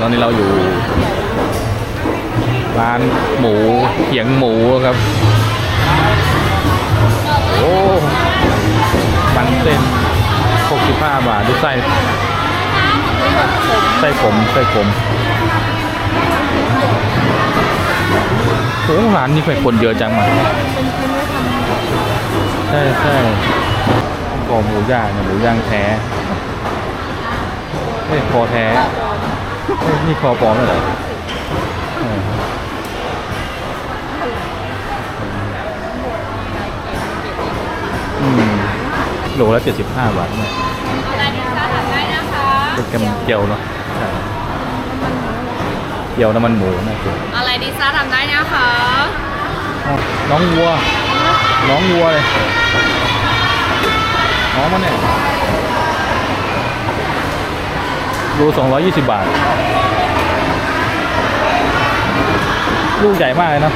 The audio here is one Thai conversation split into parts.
ตอนนี้เราอยู่ ร้านหมูเขียงหมูครับ โอ้มันเส้น65บาทดูไส้ไส้ผมไส้ผมโอ้ร้านนี้เป็นคนเยอะจังมาใช่ใช่คอหมูย่างเนี่ยหมูย่างแท้เฮ้ยคอแท้ นี่คอปลอมเหรอเอออืมโลละเจ็ดสิบห้าบาทเนี่ยอะไรดีคะถามได้นะคะเป็นแกมเจียวเนาะใช่เจียวน้ำมันหมูนะคืออะไรดีซ่าทำได้นะคะอ๋อน้องวัว น้องวัวเลยน้องมันเนี่ย รู220 บาท ลูกใหญ่มากเลยนะ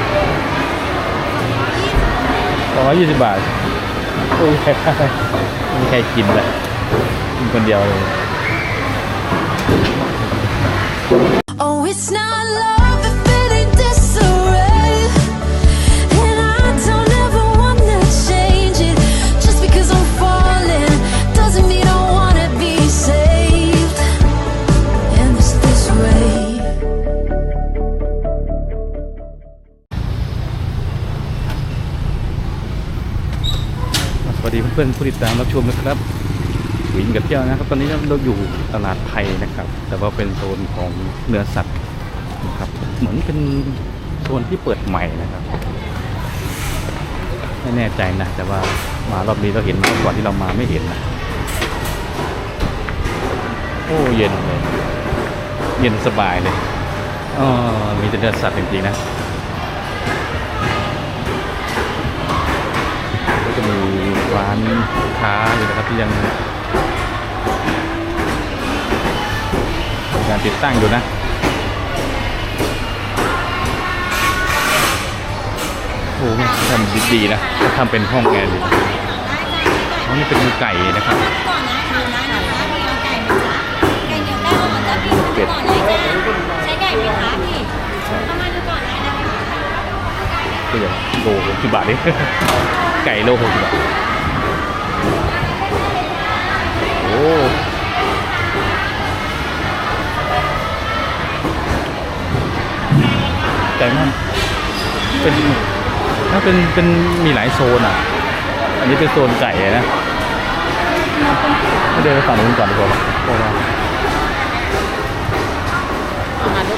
220 บาทลูกใหญ่มากไม่มีใครกินเลยกินคนเดียวเลย Oh, it's not love พื่อนๆผู้ติดตามรับชมนะครับวิ่งกับเที่ยวนะครับ ตอนนี้เราอยู่ตลาดไทยนะครับ แต่ว่าเป็นโซนของเนื้อสัตว์นะครับเหมือนเป็นโซนที่เปิดใหม่นะครับไม่แน่ใจนะ แต่ว่ามารอบนี้เราเห็นมาก่อนที่เรามาไม่เห็นนะโอ้เย็นเลยเย็นสบายเลยอ๋อมีแต่เนื้อสัตว์จริงๆนะ ค้าอยู่นะครับที่ยังการติดตั้งอยู่นะโอ้โหทำดีๆนะเขาทำเป็นห้องแอร์ดีอ๋อนี่เป็นไก่นะครับก่อนนะดูนะนะคะมีเอาไก่ไหมจ๊ะไก่เหนียวได้เหมือนจะพี่ดูก่อนได้จ้ะใช้ไก่ไหมคะพี่เข้ามาดูก่อนได้นะคะก็อย่างโลหกสิบบาทเองไก่โลหกสิบบาท โอ้ไก่มากเป็นถ้าเป็นเป็นมีหลายโซนอะ อันนี้เป็นโซนไก่นะให้เดินไปฝั่งนู้นก่อนดีกว่าเพราะว่า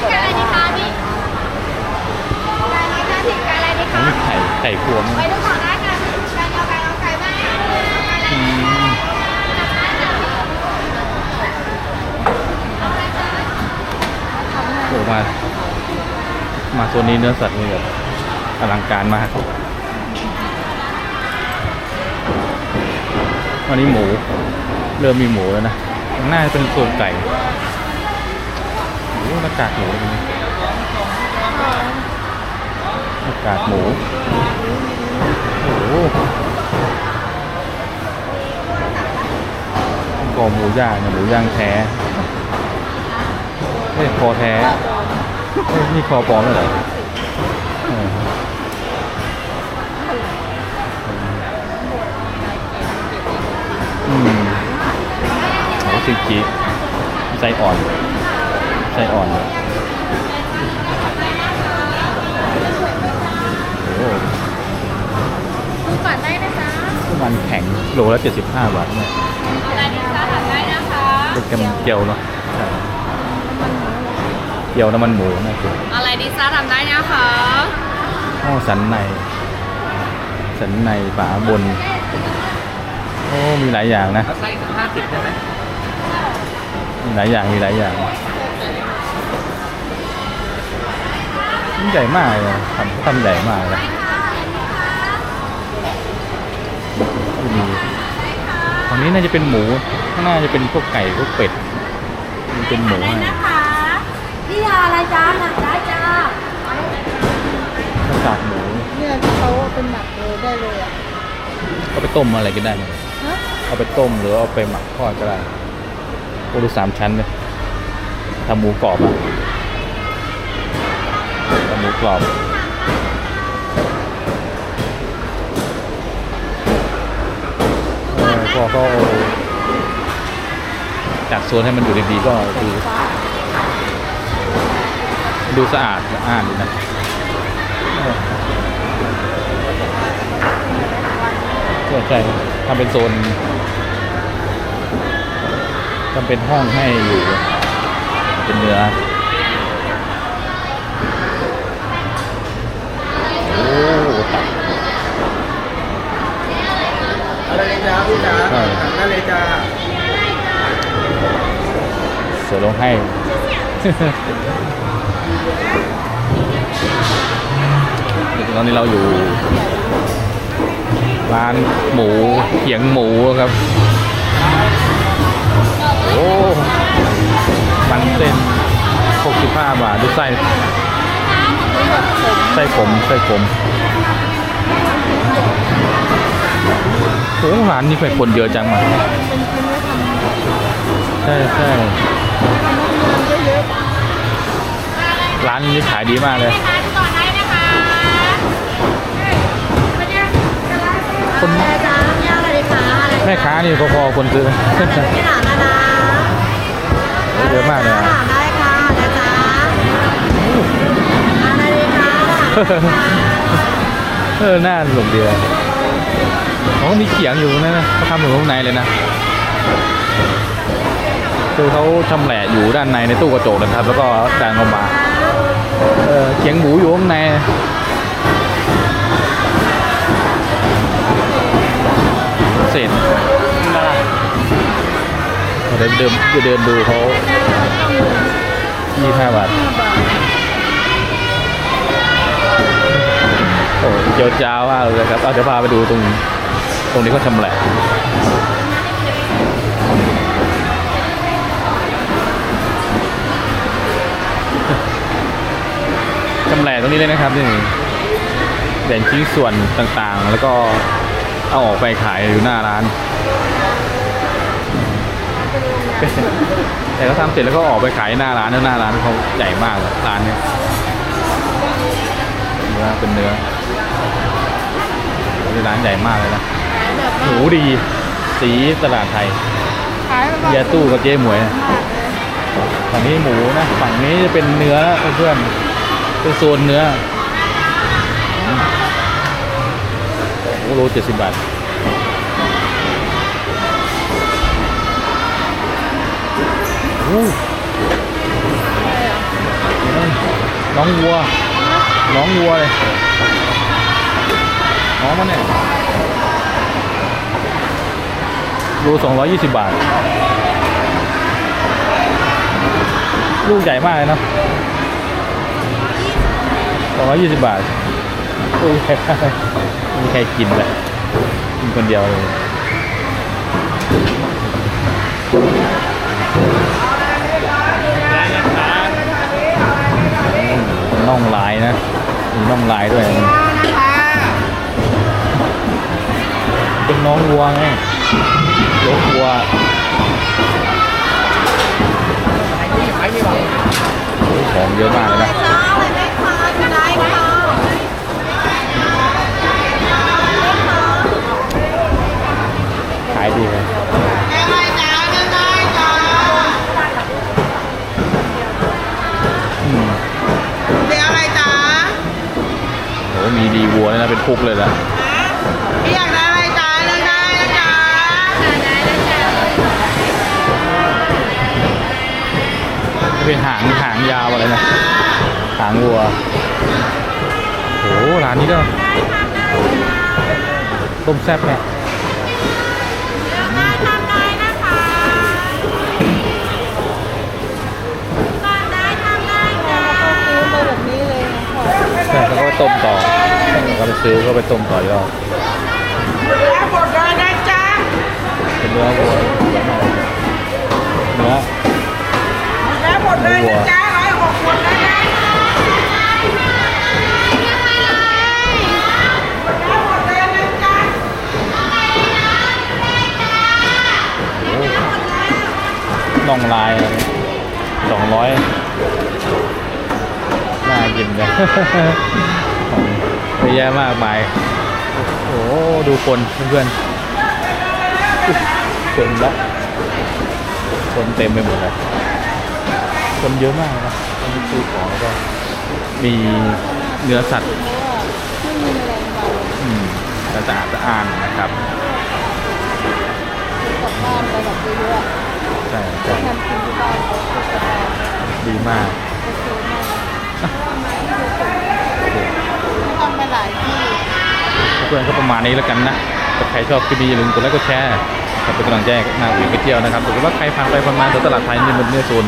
ไก่อะไรดีคะพี่ไก่อะไรคะพี่ไก่อะไรดีอันคะนี้ไข่ไก่พวงไปดูก่อนได้ค่ะไก่เอาไก่เอาไก่ไหมไก่อะไร อืมโอ้ มา มาโซนนี้เนื้อสัตว์นี่แบบอลังการมากวันนี้หมู เริ่มมีหมูแล้วนะหน้าจะเป็นโซนไก่โอ้หน้ากากหมูหน้ากากหมูโอ้โหคอหมูย่างเนี่ยหมูย่างแท้เฮ้ยคอแท้ นี่คอปลอมเหรอเอออืมโอ้ซิงกีไส้อ่อนไส้อ่อนเลยโอ้ดูก่อนได้นะจ๊ะมันแข็งโลละ75บาทเนี่ยอะไรดีคะถามได้นะคะเป็นแกมเจียวเนาะใช่ เจียวน้ำมันหมูนะคืออะไรดีซ่าทำได้นะคะข้อสันใน สันในฝาบน โอ้ มีหลายอย่างนะ ไส้ถึงห้าสิบใช่ไหมมีหลายอย่าง มีหลายอย่างมันใหญ่มากเลยนะทำทำใหญ่มากเลยมีฝั่งนี้น่าจะเป็นหมู ข้างหน้าจะเป็นพวกไก่ พวกเป็ด มันเป็นหมูอะไรให้นะคะพี่ยาอะไร จ้าหนักได้จ้าข้าวสากหมูเนี่ยที่เขาเป็นหมักเลยได้เลยอะเอาไปต้มอะไรก็ได้หมดเลยฮะเอาไปต้มหรือเอาไปหมักทอดก็ได้โอ้ดูสามชั้นเลยทำหมูกรอบอะทำหมูกรอบเออพอเขาจัดโซนให้มันอยู่ดีๆก็ดู ดูสะอาดสะอาดดีนะเออใช่ใช่ทำเป็นโซนทำเป็นห้องให้อยู่ เป็นเนื้อโอ้ตับอะไรเลยจ้าพี่จ๋าใช่ได้เลยจ้าเสือลงให้ ตอนนี้เราอยู่ ร้านหมูเขียงหมูครับ โอ้มันเส้น65บาทดูไส้ไส้ขมไส้ขมโอ้ร้านนี้ไปคนเยอะจังมาใช่ใช่ ร้านนี้ขายดีมากเลยทานก่อนได้นะคะคนแม่จ้าย่างอะไรดีคะอะไรแม่ค้านี่พอๆคนซื้อที่หลานนะนะเยอะมากเลยอะถามได้ค่ะนะจ๊ะอะไรดีคะเออหน้าหลงเดียวเขามีเขียงอยู่นั่นนะเขาทำอยู่ข้างในเลยนะคือเขาชำแหละอยู่ด้านในในตู้กระจกนะครับ แล้วก็ดันออกมา เขียงหมูอยู่ข้างในเสร็จเดินเดินจะเดินดูเขายี่ห้าบาทโอ้เจียวจ้าวมากเลยครับ เอาเดี๋ยวพาไปดูตรง ตรงนี้เขาชำแหละ ชำแหละตรงนี้เลยนะครับนี่แบ่งชิ้นส่วนต่างๆ แล้วก็เอาออกไปขายอยู่หน้าร้าน แต่เขาทำเสร็จแล้วก็ออกไปขายหน้าร้านแล้วหน้าร้านเขาใหญ่มากเลยร้านเนี้ยเนื้อเป็นเนื้อเป็นร้านใหญ่มากเลยนะหมูดี สีตลาดไทยขายแบบเฮียตู้กับเจ๊หมวยนะฝั่งนี้หมูนะ ฝั่งนี้จะเป็นเนื้อนะเพื่อนๆ เป็นโซนเนื้อโอ้โหเจ็ดสิบบาทน้องวัว น้องวัวเลยน้องมันเนี่ยรูสองร้อยี่สิบบาท ลูกใหญ่มากเลยเนะ สองร้อยยี่สิบบาทลูกใหญ่มากเลยไม่มีใครกินเลยกินคนเดียวเลยน่องลายนะมีน่องลายด้วยเป็นน้องวัวไงยกวัวของเยอะมากเลยนะายดีเลยอืมเดี๋ยวอะไรจ๊ะโหมีดีวัวเลยนะเป็นพุกเลยนะพี่อยากได้อะไรจ๊ะเลือกได้นะจ๊ะเป็นหางหางยาวอะไรนะ หางวัวโหร้านนี้ก็ต้มแซ่บเนี่ย ต้มต่อก็ไปซื้อก็ไปต้มต่อยอดแล้วหมดเลยนะจ๊ะเป็นเนื้อวัวเนื้อแล้วหมดเลยนะจ๊ะร้อยหกขวดนะจ๊ะแล้วหมดเลยนะจ๊ะน่องลายสองร้อยเนี่ยของเย อะแยะมากมาย โอ้โห ดูคนเพื่อนๆคนละคนเต็มไปหมดเลยคนเยอะมากนะคนซื้อของแล้วก็ มีเนื้อสัตว์อืมสะอาดสะอ้านนะครับบ้านไปแบบเยอะใช่ใช่ๆทำกินที่บ้านเขาสุดสบายดีมาก หลายที่เพื่อนก็ประมาณนี้แล้วกันนะถ้าใครชอบคลิปนี้อย่าลืมกดไลค์กดแชร์นะครับเป็นกำลังใจให้หน้าอุ๋ยไปเที่ยวนะครับถือว่าใครผ่านไปผ่านมาแถวตลาดไทยนี่มันเนี่ยโซน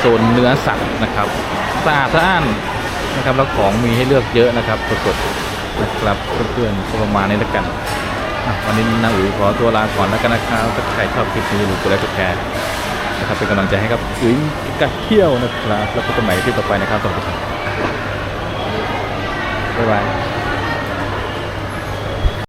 โซนเนื้อสัตว์นะครับสะอาดสะอ้านนะครับแล้วของมีให้เลือกเยอะนะครับสดๆนะครับเพื่อนๆก็ประมาณนี้แล้วกันวันนี้นาอุ๋ยขอตัวลาก่อนแล้วกันนะครับถ้าใครชอบคลิปนี้อย่าลืมกดไลค์กดแชร์นะครับเป็นกำลังใจให้กับอุ๋ยกับเที่ยวนะครับ แล้วพบกันใหม่ที่ต่อไปนะครับสวัสดีครับ Bye bye.